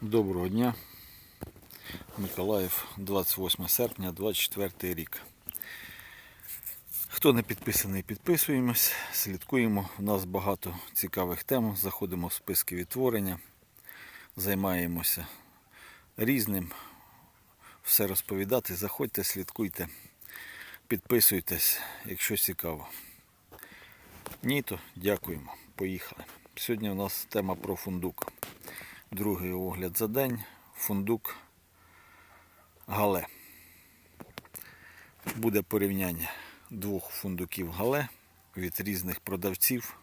Доброго дня. Миколаїв, 28 серпня, 24 рік. Хто не підписаний, підписуємось, слідкуємо. У нас багато цікавих тем. Заходимо в списки відтворення, займаємося різним. Все розповідати. Заходьте, слідкуйте, підписуйтесь, якщо цікаво. Ні, то дякуємо. Поїхали. Сьогодні у нас тема про фундук. Другий огляд за день. Фундук Гале. Буде порівняння двох фундуків Гале від різних продавців.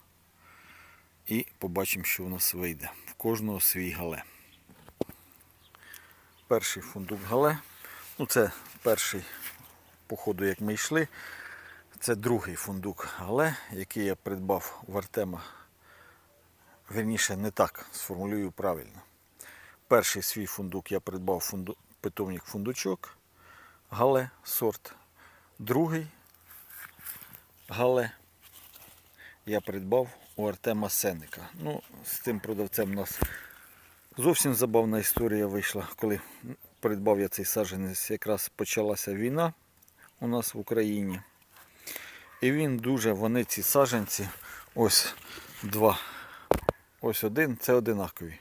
І побачимо, що у нас вийде. В кожного свій гале. Перший фундук гале. Ну, це перший, по ходу, як ми йшли. Це другий фундук гале, який я придбав в Артема Верніше, не так, сформулюю правильно. Перший свій фундук я придбав фунду... питомник фундучок Гале сорт. Другий Гале я придбав у Артема Сенника. Ну, з тим продавцем у нас зовсім забавна історія вийшла. Коли придбав я цей саджанець, якраз почалася війна у нас в Україні. І він дуже, вони ці саджанці, ось два Ось один, це одинакові.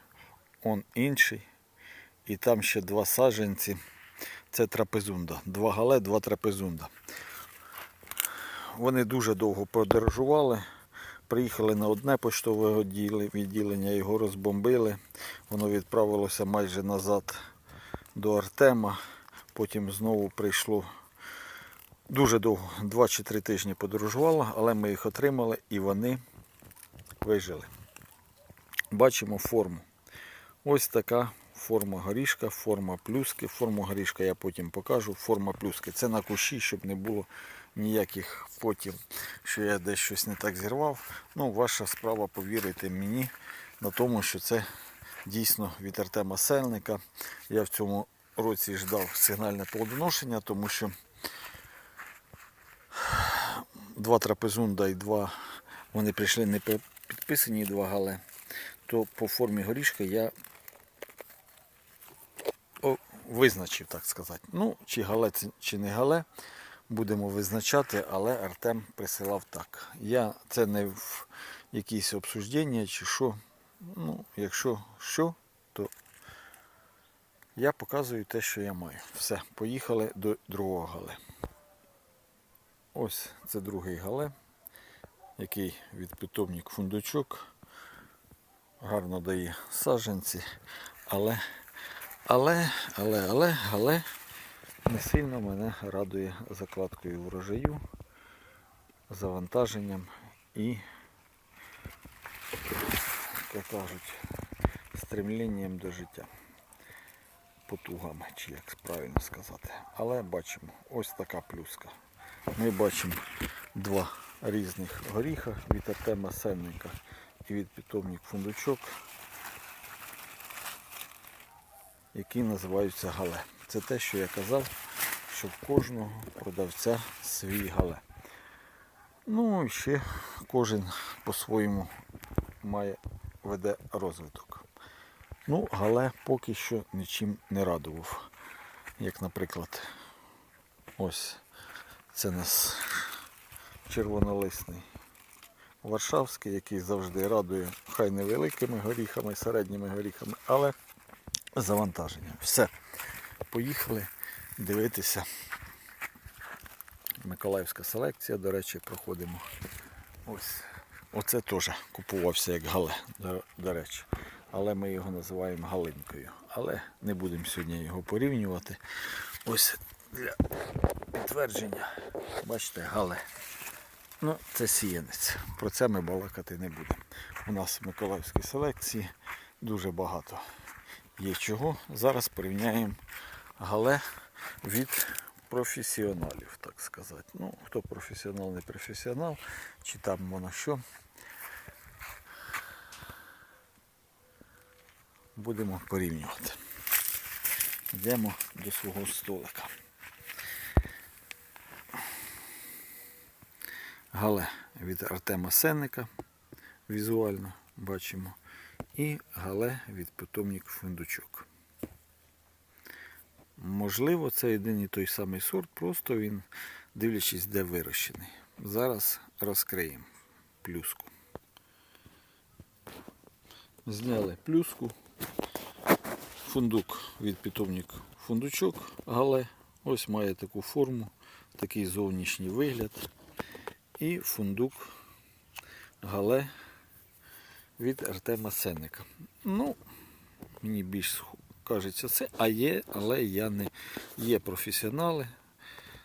Он інший. І там ще два саджанці. Це трапезунда. Два гале, два трапезунда. Вони дуже довго подорожували. Приїхали на одне поштове відділення, його розбомбили. Воно відправилося майже назад до Артема. Потім знову прийшло дуже довго, 2 чи 3 тижні подорожувало, але ми їх отримали і вони вижили бачимо форму. Ось така форма горішка, форма плюски. Форму горішка я потім покажу. Форма плюски. Це на кущі, щоб не було ніяких потім, що я десь щось не так зірвав. Ну, ваша справа повірити мені на тому, що це дійсно від Артема Сельника. Я в цьому році ждав сигнальне плодоношення, тому що два трапезунда і два вони прийшли не підписані два гале то по формі горішка я визначив, так сказати. Ну, чи гале, чи не гале, будемо визначати, але Артем присилав так. Я це не в якісь обсуждення чи що. Ну, якщо що, то я показую те, що я маю. Все, поїхали до другого гале. Ось це другий гале, який від питомник фундучок гарно дає саджанці, але, але, але, але, але не сильно мене радує закладкою врожаю, завантаженням і, як кажуть, стремленням до життя. Потугами, чи як правильно сказати. Але бачимо, ось така плюска. Ми бачимо два різних горіха від Артема Сенника від питомник фундучок, які називаються гале. Це те, що я казав, що в кожного продавця свій гале. Ну і ще кожен по-своєму має веде розвиток. Ну, гале поки що нічим не радував. Як, наприклад, ось це у нас червонолисний Варшавський, який завжди радує хай невеликими горіхами, середніми горіхами, але завантаженням. Все. Поїхали дивитися. Миколаївська селекція, до речі, проходимо. Ось. Оце теж купувався як гале, до, до речі. Але ми його називаємо галинкою. Але не будемо сьогодні його порівнювати. Ось для підтвердження, бачите, гале. Ну, це сіянець. Про це ми балакати не будемо. У нас в Миколаївській селекції дуже багато є чого. Зараз порівняємо гале від професіоналів, так сказати. Ну, хто професіонал, не професіонал, чи там воно що. Будемо порівнювати. Йдемо до свого столика. Гале від Артема Сенника. Візуально бачимо. і гале від питомник фундучок. Можливо, це один і той самий сорт, просто він, дивлячись, де вирощений. Зараз розкриємо плюску. Зняли плюску. Фундук від питомник фундучок гале. Ось має таку форму, такий зовнішній вигляд. І фундук гале від Артема Сенника. Ну, мені більш кажеться це, а є, але я не є професіонали.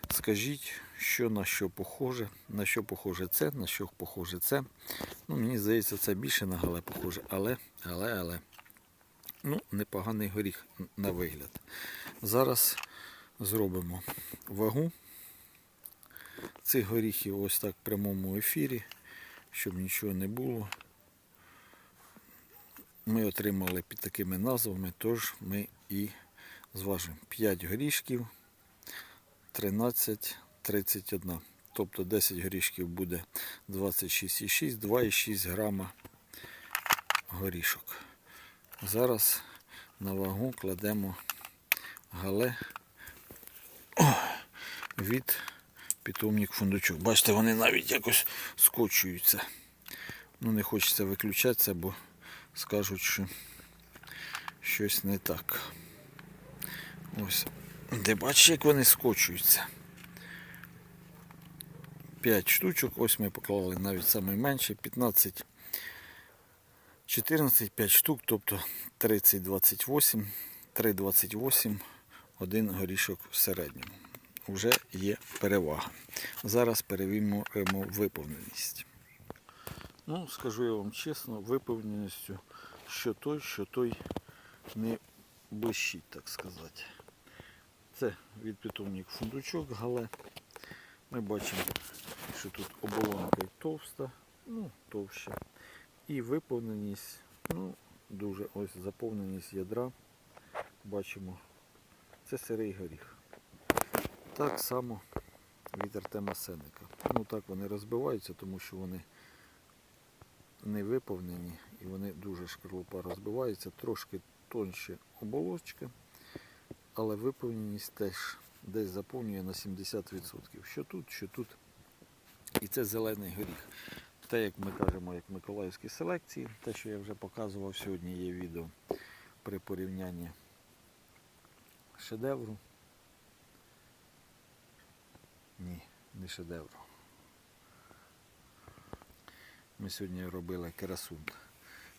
Скажіть, що на що похоже, на що похоже це, на що похоже це. Ну, мені здається, це більше на гале похоже, але, але, але. Ну, непоганий горіх на вигляд. Зараз зробимо вагу цих горіхів ось так в прямому ефірі, щоб нічого не було. Ми отримали під такими назвами, тож ми і зважимо 5 горішків 13,31. Тобто 10 горішків буде 26,6, 2,6 грама горішок. Зараз на вагу кладемо гале від питомник фундучок. Бачите, вони навіть якось скочуються. Ну, не хочеться виключатися, бо скажуть, що щось не так. Ось. Де бачиш, як вони скочуються. 5 штучок, ось ми поклали навіть найменше, 15, 14, 5 штук, тобто 30, 28, 3, 28, один горішок в середньому. Вже є перевага. Зараз перевіримо виповненість. Ну, скажу я вам чесно, виповненістю, що той, що той не блищить, так сказати. Це від питомник фундучок гале. Ми бачимо, що тут оболонка товста, ну, товща. І виповненість, ну, дуже ось заповненість ядра. Бачимо, це сирий горіх. Так само від Артема Сенника. Ну так вони розбиваються, тому що вони не виповнені і вони дуже шкарлупа розбиваються, трошки тоньше оболочка, але виповненість теж десь заповнює на 70%. Що тут, що тут. І це зелений горіх. Те, як ми кажемо, як Миколаївські селекції, те, що я вже показував сьогодні, є відео при порівнянні шедевру. Ні, не шедевру. Ми сьогодні робили керасунд.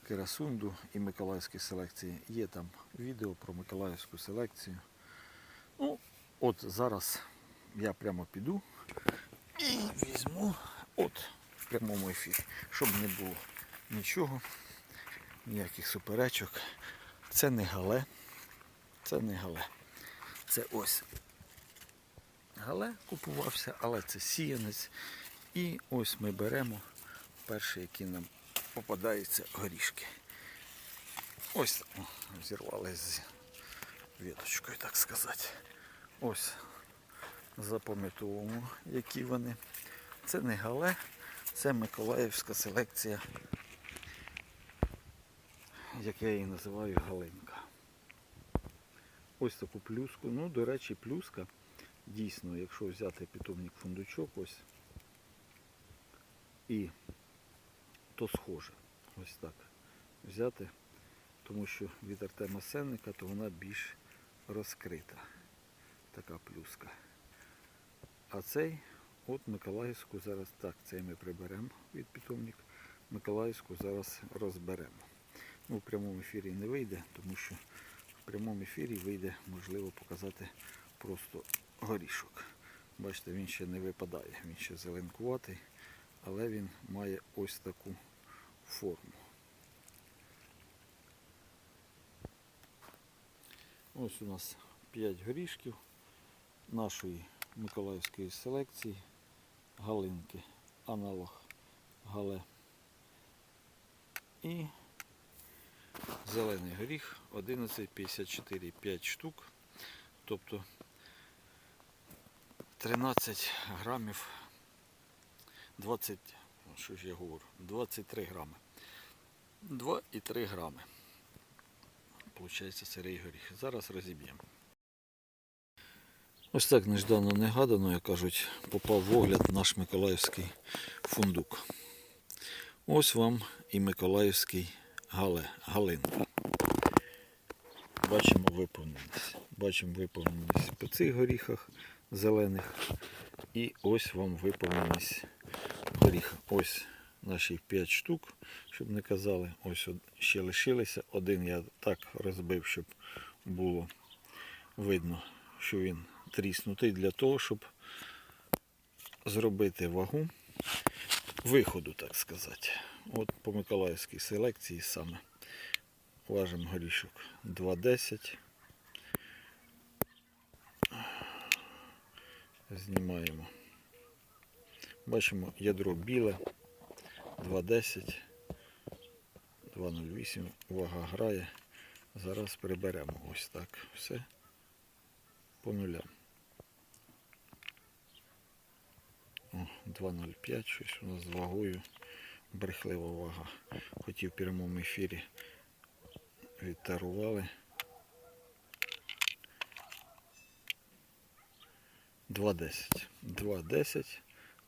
Керасунду і Миколаївські селекції. Є там відео про Миколаївську селекцію. Ну, от зараз я прямо піду і візьму от в прямому ефірі, щоб не було нічого, ніяких суперечок. Це не гале, це не гале. Це ось гале купувався, але це сіянець. І ось ми беремо перші, які нам попадаються горішки. Ось зірвали з віточкою, так сказати. Ось запам'ятовуємо, які вони. Це не гале, це Миколаївська селекція, як я її називаю Галинка. Ось таку плюску. Ну, до речі, плюска. Дійсно, якщо взяти питомник фундучок, ось і то схоже. Ось так взяти, тому що від Артема Сенника то вона більш розкрита. Така плюска. А цей от Миколаївську зараз так, цей ми приберемо від питомник. Миколаївську зараз розберемо. Ну, в прямому ефірі не вийде, тому що в прямому ефірі вийде, можливо, показати просто горішок. Бачите, він ще не випадає, він ще зеленкуватий, але він має ось таку форму. Ось у нас 5 горішків нашої миколаївської селекції галинки, аналог гале. І зелений горіх 11,54 5 штук, тобто 13 грамів 20, що ж я говорю, 23 грами. 2,3 грами. Получається сирий горіх. Зараз розіб'ємо. Ось так неждано негадано, як кажуть, попав в огляд наш миколаївський фундук. Ось вам і миколаївський гале, галинка. Бачимо виповненість. Бачимо виповненість по цих горіхах зелених. І ось вам виповненість горіха. Ось наші 5 штук, щоб не казали. Ось ще лишилися. Один я так розбив, щоб було видно, що він тріснутий для того, щоб зробити вагу виходу, так сказати. От по Миколаївській селекції саме важимо горішок 2,10. Знімаємо. Бачимо ядро біле 2,10, 2,08, вага грає. Зараз приберемо ось так все по нулям. 2,05, щось у нас з вагою. Брехлива вага. Хотів в прямому ефірі відтарували. 2,10. 2,10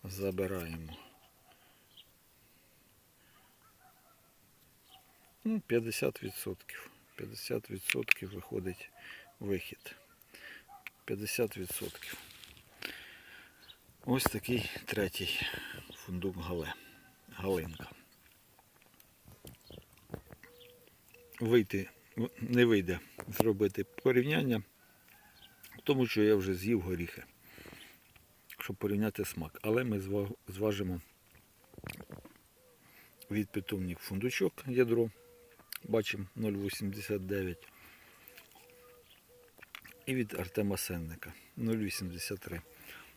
забираємо. Ну, 50%. 50% виходить вихід. 50%. Ось такий третій фундук гале. Галинка. Вийти не вийде зробити порівняння, тому що я вже з'їв горіхи, щоб порівняти смак. Але ми зважимо від питомник фундучок ядро. Бачимо 0,89. І від Артема Сенника 0,83.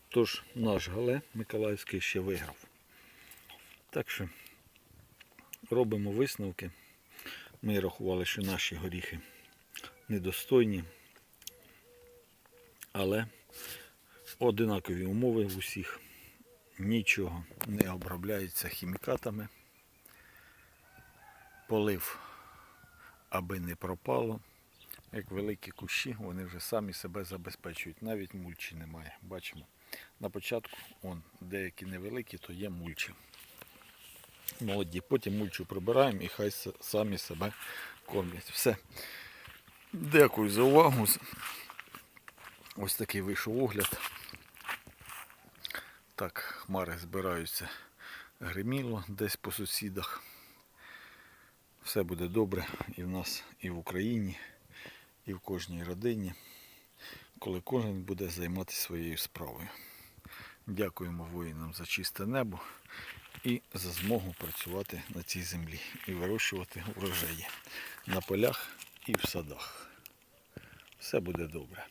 Тож наш Гале Миколаївський ще виграв. Так що робимо висновки. Ми рахували, що наші горіхи недостойні, але одинакові умови в усіх. Нічого не обробляється хімікатами. Полив, аби не пропало. Як великі кущі, вони вже самі себе забезпечують. Навіть мульчі немає. Бачимо. На початку, он, деякі невеликі, то є мульчі. Молоді. Потім мульчу прибираємо і хай самі себе кормлять. Все. Дякую за увагу. Ось такий вийшов огляд. Так, хмари збираються гриміло десь по сусідах. Все буде добре і в нас, і в Україні, і в кожній родині, коли кожен буде займатися своєю справою. Дякуємо воїнам за чисте небо і за змогу працювати на цій землі і вирощувати урожаї на полях і в садах. Все буде добре.